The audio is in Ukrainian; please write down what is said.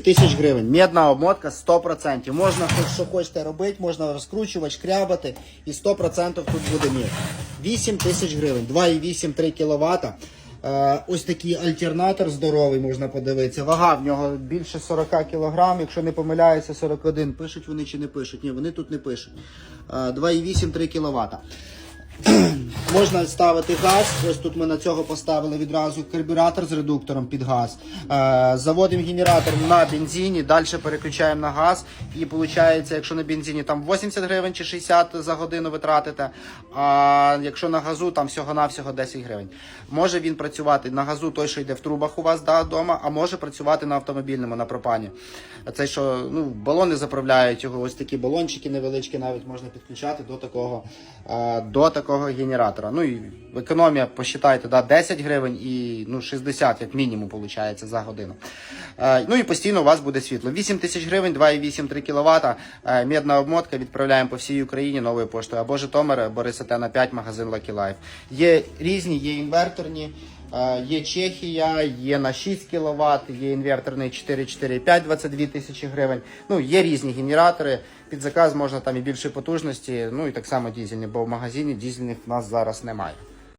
тисяч гривень. Медна обмотка 100%. Можна що хочете робити, можна розкручувати, шкрябати і 100% тут буде мід. 8 тисяч гривень, 2,8 3 кВт. Е, ось такий альтернатор здоровий, можна подивитися. Вага в нього більше 40 кг, якщо не помиляюся, 41. Пишуть вони чи не пишуть? Ні, вони тут не пишуть. Е, 2,8 3 кВт. Можна ставити газ. Ось тут ми на цього поставили відразу карбюратор з редуктором під газ. Е, Заводимо генератор на бензині, далі переключаємо на газ. І виходить, якщо на бензині там 80 гривень чи 60 за годину витратите, а якщо на газу там всього-навсього 10 гривень. Може він працювати на газу, той, що йде в трубах у вас да, вдома, а може працювати на автомобільному, на пропані. Це що ну, балони заправляють його, ось такі балончики невеличкі навіть можна підключати до такого, е, до такого генератора. Ну і економія, посчитайте, да, 10 гривень і ну, 60 як мінімум виходить за годину. Е, ну і постійно у вас буде світло. 8 тисяч гривень, 2,8 3 кВт, е, медна обмотка відправляємо по всій Україні новою поштою. Або Житомир, Бориса Тена 5, магазин Lucky Life. Є різні, є інверторні. Е, Є Чехія, є на 6 кВт, є інверторний 4,4,5, 22 тисячі гривень. Ну, є різні генератори. Під заказ можна там і більше потужності, ну і так само дізельні, бо в магазині дізельних в нас зараз немає.